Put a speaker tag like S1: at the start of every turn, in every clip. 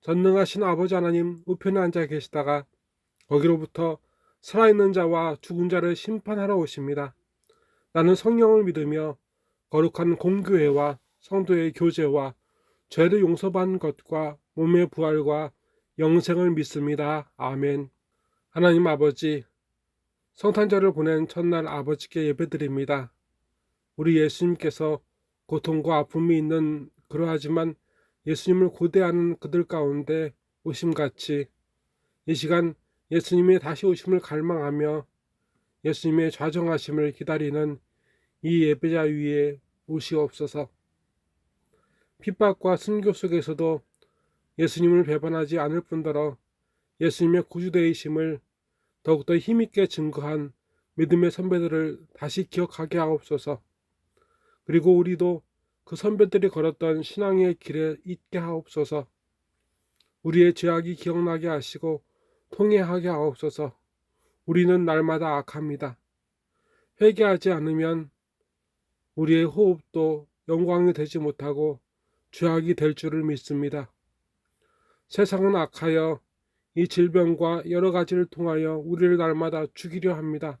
S1: 전능하신 아버지 하나님 우편에 앉아 계시다가 거기로부터 살아있는 자와 죽은 자를 심판하러 오십니다. 나는 성령을 믿으며 거룩한 공교회와 성도의 교제와 죄를 용서받는 것과 몸의 부활과 영생을 믿습니다. 아멘. 하나님 아버지, 성탄절을 보낸 첫날 아버지께 예배드립니다. 우리 예수님께서 고통과 아픔이 있는 그러하지만 예수님을 고대하는 그들 가운데 오심같이 이 시간 예수님의 다시 오심을 갈망하며 예수님의 좌정하심을 기다리는 이 예배자 위에 오시옵소서. 핍박과 순교 속에서도 예수님을 배반하지 않을 뿐더러 예수님의 구주되이심을 더욱더 힘있게 증거한 믿음의 선배들을 다시 기억하게 하옵소서. 그리고 우리도 그 선배들이 걸었던 신앙의 길에 있게 하옵소서. 우리의 죄악이 기억나게 하시고 통해하게 하옵소서. 우리는 날마다 악합니다. 회개하지 않으면 우리의 호흡도 영광이 되지 못하고 죄악이 될 줄을 믿습니다. 세상은 악하여 이 질병과 여러 가지를 통하여 우리를 날마다 죽이려 합니다.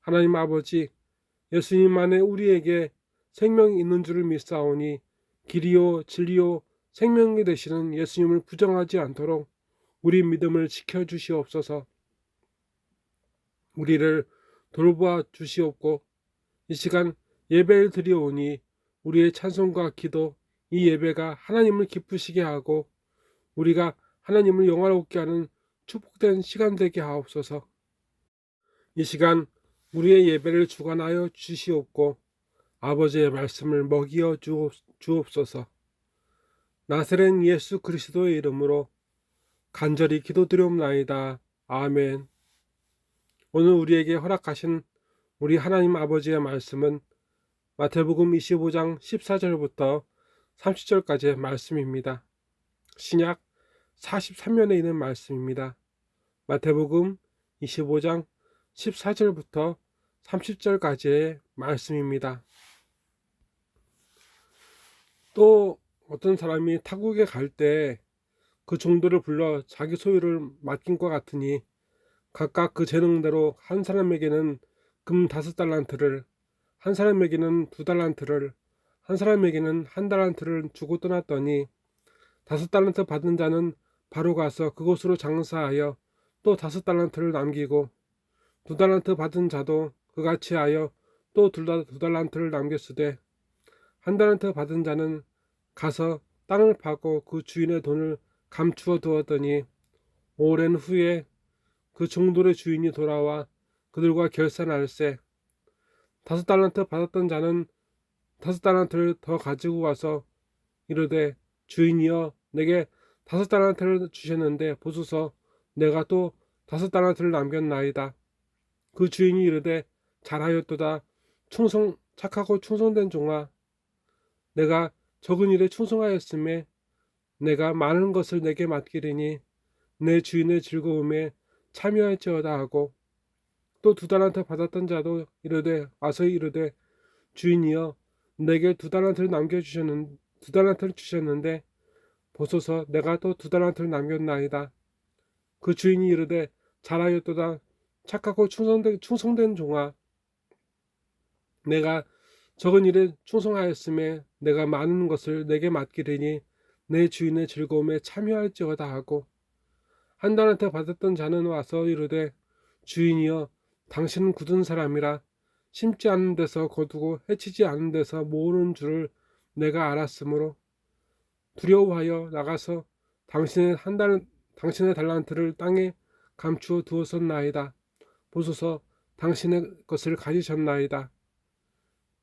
S1: 하나님 아버지, 예수님만의 우리에게 생명이 있는 줄을 믿사오니 길이요 진리요 생명이 되시는 예수님을 부정하지 않도록 우리 믿음을 지켜 주시옵소서. 우리를 돌보아 주시옵고 이 시간 예배를 드리오니 우리의 찬송과 기도 이 예배가 하나님을 기쁘시게 하고 우리가 하나님을 영화롭게 하는 축복된 시간 되게 하옵소서. 이 시간 우리의 예배를 주관하여 주시옵고 아버지의 말씀을 먹이어 주옵소서. 나사렛 예수 그리스도의 이름으로 간절히 기도드리옵나이다. 아멘. 오늘 우리에게 허락하신 우리 하나님 아버지의 말씀은 마태복음 25장 14절부터 30절까지의 말씀입니다. 신약 43면에 있는 말씀입니다. 마태복음 25장 14절부터 30절까지의 말씀입니다. 또 어떤 사람이 타국에 갈 때그 종도를 불러 자기 소유를 맡긴 것 같으니 각각 그 재능대로 한 사람에게는 금 다섯 달란트를 한 사람에게는 두 달란트를 한 사람에게는 한 달란트를 주고 떠났더니 다섯 달란트 받은 자는 바로 가서 그곳으로 장사하여 또 다섯 달란트를 남기고 두 달란트 받은 자도 그같이 하여 또 두 달란트를 남겼으되 한 달란트 받은 자는 가서 땅을 파고 그 주인의 돈을 감추어 두었더니 오랜 후에 그 종들의 주인이 돌아와 그들과 결산할세 다섯 달란트 받았던 자는 다섯 달란트를 더 가지고 와서 이르되 주인이여 내게 다섯 달란트를 주셨는데 보소서 내가 또 다섯 달란트를 남겼나이다. 그 주인이 이르되 잘하였도다 충성 착하고 충성된 종아 내가 적은 일에 충성하였음에 내가 많은 것을 내게 맡기리니 내 주인의 즐거움에 참여할지어다 하고 또 두 달란트 받았던 자도 이르되 와서 이르되 주인이여 내게 두 달란트를 남겨주셨는 두 달란트를 주셨는데 보소서 내가 또 두 달란트를 남겼나이다. 그 주인이 이르되 잘하였도다 착하고 충성된, 충성된 종아 내가 적은 일에 충성하였음에 내가 많은 것을 내게 맡기리니 내 주인의 즐거움에 참여할지어다 하고 한 달한테 받았던 자는 와서 이르되 주인이여 당신은 굳은 사람이라 심지 않는 데서 거두고 해치지 않는 데서 모으는 줄을 내가 알았으므로 두려워하여 나가서 당신의 한 달, 당신의 달란트를 땅에 감추어 두었었나이다. 보소서 당신의 것을 가지셨나이다.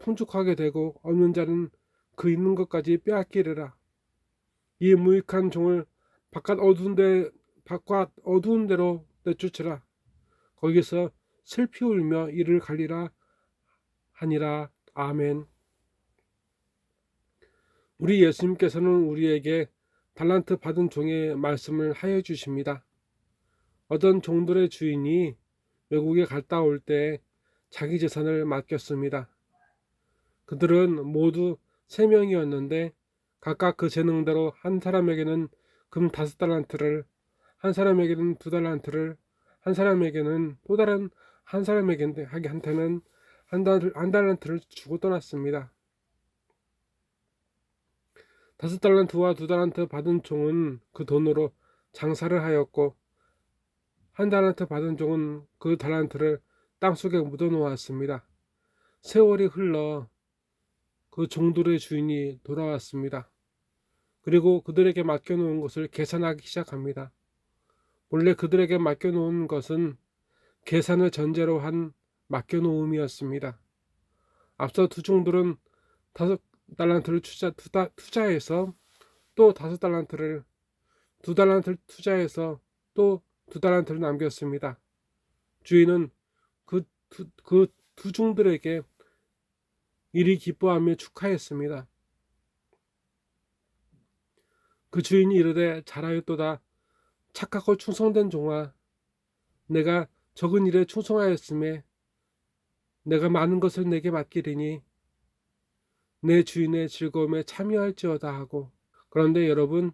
S1: 풍족하게 되고 없는 자는 그 있는 것까지 빼앗기리라. 이 무익한 종을 바깥 어두운 데 바깥 어두운 데로 내쫓으라. 거기서 슬피 울며 이를 갈리라 하니라. 아멘. 우리 예수님께서는 우리에게 달란트 받은 종의 말씀을 하여 주십니다. 어떤 종들의 주인이 외국에 갔다 올 때 자기 재산을 맡겼습니다. 그들은 모두 세 명이었는데 각각 그 재능대로 한 사람에게는 금 다섯 달란트를, 한 사람에게는 두 달란트를, 한 사람에게는 또 다른 한 사람에게 한테는 한, 달, 한 달란트를 주고 떠났습니다. 다섯 달란트와 두 달란트 받은 종은 그 돈으로 장사를 하였고 한 달란트 받은 종은 그 달란트를 땅속에 묻어 놓았습니다. 세월이 흘러 그 종들의 주인이 돌아왔습니다. 그리고 그들에게 맡겨놓은 것을 계산하기 시작합니다. 원래 그들에게 맡겨놓은 것은 계산을 전제로 한 맡겨놓음이었습니다. 앞서 두 종들은 다섯 달란트를 투자, 투자, 투자해서 또 다섯 달란트를 두 달란트를 투자해서 또 두 달란트를 남겼습니다. 주인은 그 두 그 두 종들에게 이리 기뻐하며 축하했습니다. 그 주인이 이르되 잘하였도다 착하고 충성된 종아 내가 적은 일에 충성하였음에 내가 많은 것을 내게 맡기리니 내 주인의 즐거움에 참여할지어다 하고 그런데 여러분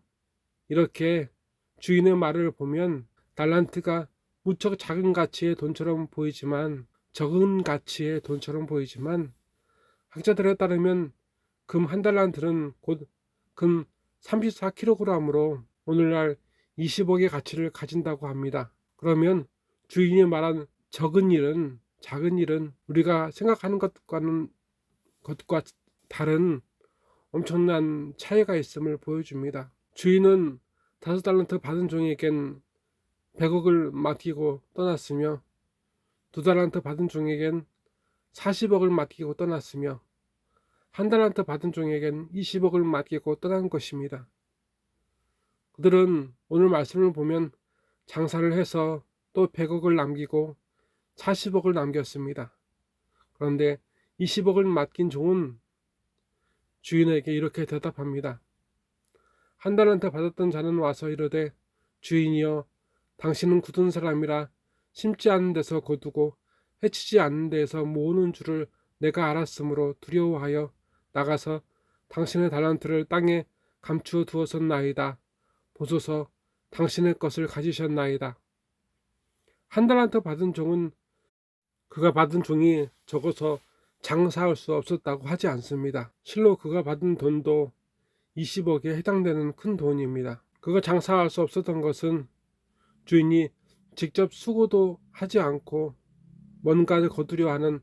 S1: 이렇게 주인의 말을 보면 달란트가 무척 작은 가치의 돈처럼 보이지만 적은 가치의 돈처럼 보이지만 학자들에 따르면 금 한 달란트는 곧 금 34kg으로 오늘날 20억의 가치를 가진다고 합니다. 그러면 주인이 말한 적은 일은 작은 일은 우리가 생각하는 것과는 것과 다른 엄청난 차이가 있음을 보여줍니다. 주인은 다섯 달란트 받은 종에겐 100억을 맡기고 떠났으며 두 달란트 받은 종에겐 40억을 맡기고 떠났으며 한 달란트 받은 종에겐 20억을 맡기고 떠난 것입니다. 그들은 오늘 말씀을 보면 장사를 해서 또 100억을 남기고 40억을 남겼습니다. 그런데 20억을 맡긴 종은 주인에게 이렇게 대답합니다. 한 달한테 받았던 자는 와서 이르되 주인이여 당신은 굳은 사람이라 심지 않는 데서 거두고 해치지 않는 데에서 모으는 줄을 내가 알았으므로 두려워하여 나가서 당신의 달란트를 땅에 감추어 두었었나이다. 보소서 당신의 것을 가지셨나이다. 한 달란트 받은 종은 그가 받은 종이 적어서 장사할 수 없었다고 하지 않습니다. 실로 그가 받은 돈도 20억에 해당되는 큰 돈입니다. 그가 장사할 수 없었던 것은 주인이 직접 수고도 하지 않고 뭔가를 거두려 하는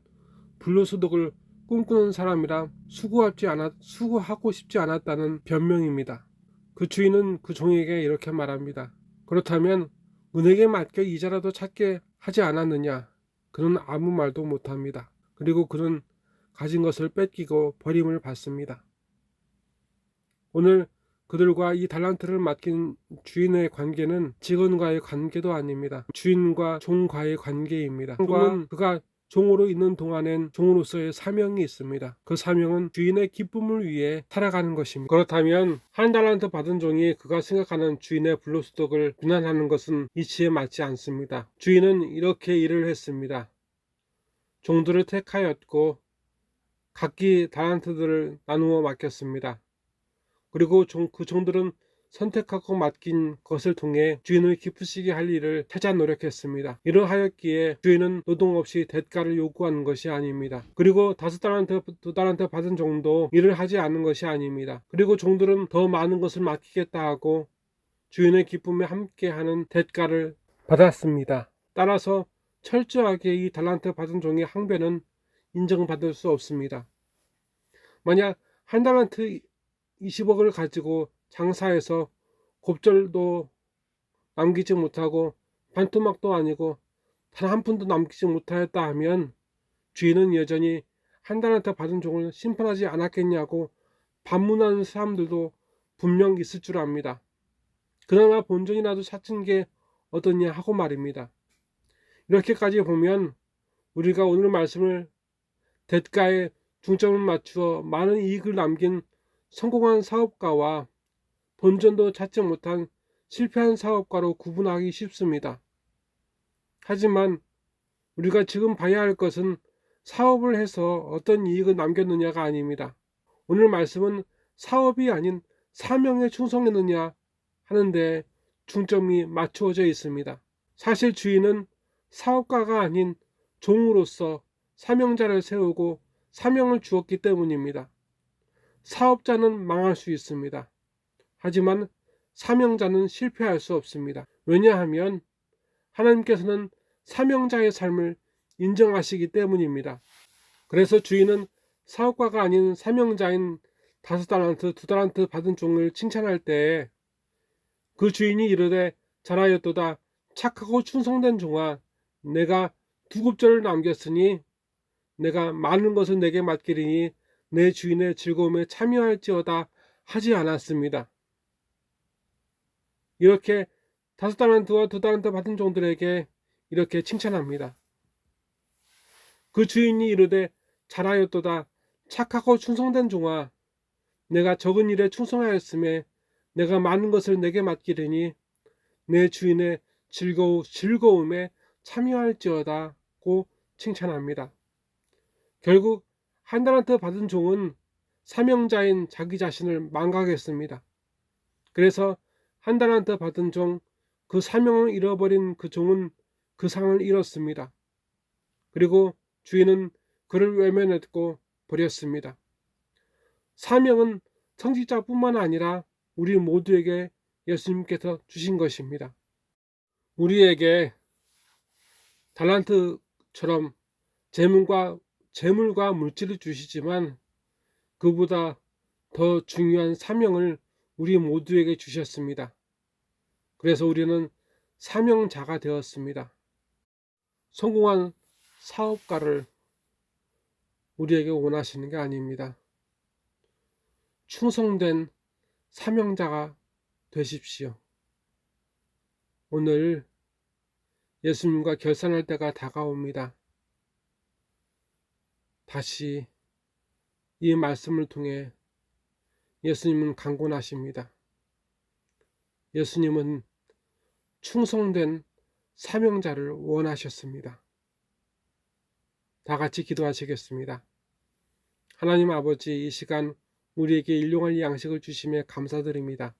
S1: 불로소득을 꿈꾸는 사람이라 수고하지 않았, 수고하고 싶지 않았다는 변명입니다. 그 주인은 그 종에게 이렇게 말합니다. 그렇다면 은행에 맡겨 이자라도 찾게 하지 않았느냐? 그는 아무 말도 못합니다. 그리고 그는 가진 것을 뺏기고 버림을 받습니다. 오늘 그들과 이 달란트를 맡긴 주인의 관계는 직원과의 관계도 아닙니다. 주인과 종과의 관계입니다. 종은 그가 종으로 있는 동안엔 종으로서의 사명이 있습니다. 그 사명은 주인의 기쁨을 위해 살아가는 것입니다. 그렇다면 한 달란트 받은 종이 그가 생각하는 주인의 불로소득을 비난하는 것은 이치에 맞지 않습니다. 주인은 이렇게 일을 했습니다. 종들을 택하였고 각기 달란트들을 나누어 맡겼습니다. 그리고 그 종들은 선택하고 맡긴 것을 통해 주인을 기쁘시게 할 일을 찾아 노력했습니다. 이러하였기에 주인은 노동 없이 대가를 요구하는 것이 아닙니다. 그리고 다섯 달란트, 두 달란트 받은 종도 일을 하지 않는 것이 아닙니다. 그리고 종들은 더 많은 것을 맡기겠다 하고 주인의 기쁨에 함께하는 대가를 받았습니다. 따라서 철저하게 이 달란트 받은 종의 항변은 인정받을 수 없습니다. 만약 한 달란트 20억을 가지고 장사해서 곱절도 남기지 못하고 반토막도 아니고 단 한 푼도 남기지 못하였다 하면 주인은 여전히 한 달한테 받은 종을 심판하지 않았겠냐고 반문하는 사람들도 분명 있을 줄 압니다. 그나마 본전이라도 찾은 게 어떠냐 하고 말입니다. 이렇게까지 보면 우리가 오늘 말씀을 대가에 중점을 맞추어 많은 이익을 남긴 성공한 사업가와 본전도 찾지 못한 실패한 사업가로 구분하기 쉽습니다. 하지만 우리가 지금 봐야 할 것은 사업을 해서 어떤 이익을 남겼느냐가 아닙니다. 오늘 말씀은 사업이 아닌 사명에 충성했느냐 하는데 중점이 맞추어져 있습니다. 사실 주인은 사업가가 아닌 종으로서 사명자를 세우고 사명을 주었기 때문입니다. 사업자는 망할 수 있습니다. 하지만 사명자는 실패할 수 없습니다. 왜냐하면 하나님께서는 사명자의 삶을 인정하시기 때문입니다. 그래서 주인은 사업가가 아닌 사명자인 다섯 달란트, 두 달란트 받은 종을 칭찬할 때그 주인이 이르되 잘하였도다 착하고 충성된 종아 내가 두 곱절을 남겼으니 내가 많은 것을 내게 맡기리니 내 주인의 즐거움에 참여할지어다 하지 않았습니다. 이렇게 다섯 달란트와 두 달란트 받은 종들에게 이렇게 칭찬합니다. 그 주인이 이르되 잘하였도다 착하고 충성된 종아 내가 적은 일에 충성하였음에 내가 많은 것을 내게 맡기리니 내 주인의 즐거우, 즐거움에 참여할지어다고 칭찬합니다. 결국 한 달한테 받은 종은 사명자인 자기 자신을 망각했습니다. 그래서 한 달한테 받은 종, 그 사명을 잃어버린 그 종은 그 상을 잃었습니다. 그리고 주인은 그를 외면했고 버렸습니다. 사명은 성직자뿐만 아니라 우리 모두에게 예수님께서 주신 것입니다. 우리에게 달란트처럼 재물과 재물과 물질을 주시지만 그보다 더 중요한 사명을 우리 모두에게 주셨습니다. 그래서 우리는 사명자가 되었습니다. 성공한 사업가를 우리에게 원하시는 게 아닙니다. 충성된 사명자가 되십시오. 오늘 예수님과 결산할 때가 다가옵니다. 다시 이 말씀을 통해 예수님은 강권하십니다. 예수님은 충성된 사명자를 원하셨습니다. 다 같이 기도하시겠습니다. 하나님 아버지 이 시간 우리에게 일용할 양식을 주심에 감사드립니다.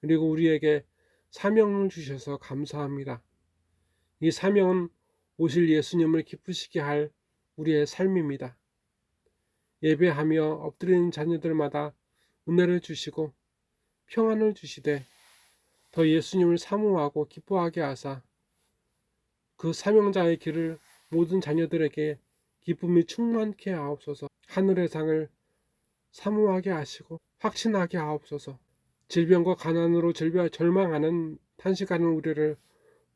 S1: 그리고 우리에게 사명을 주셔서 감사합니다. 이 사명은 오실 예수님을 기쁘시게 할 우리의 삶입니다. 예배하며 엎드리는 자녀들마다 은혜를 주시고 평안을 주시되 더 예수님을 사모하고 기뻐하게 하사 그 사명자의 길을 모든 자녀들에게 기쁨이 충만케 하옵소서 하늘의 상을 사모하게 하시고 확신하게 하옵소서 질병과 가난으로 절망하는 탄식하는 우리를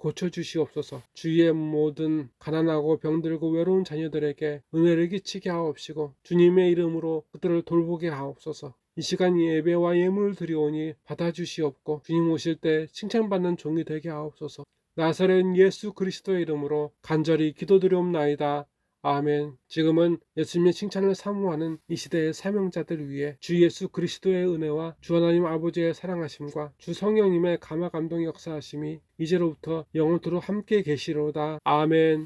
S1: 고쳐주시옵소서. 주위의 모든 가난하고 병들고 외로운 자녀들에게 은혜를 끼치게 하옵시고 주님의 이름으로 그들을 돌보게 하옵소서. 이 시간 예배와 예물을 드리오니 받아주시옵고 주님 오실 때 칭찬받는 종이 되게 하옵소서. 나사렛 예수 그리스도의 이름으로 간절히 기도드리옵나이다. 아멘. 지금은 예수님의 칭찬을 사모하는 이 시대의 사명자들 위해 주 예수 그리스도의 은혜와 주 하나님 아버지의 사랑하심과 주 성령님의 감화 감동 역사하심이 이제로부터 영원토록 함께 계시로다. 아멘.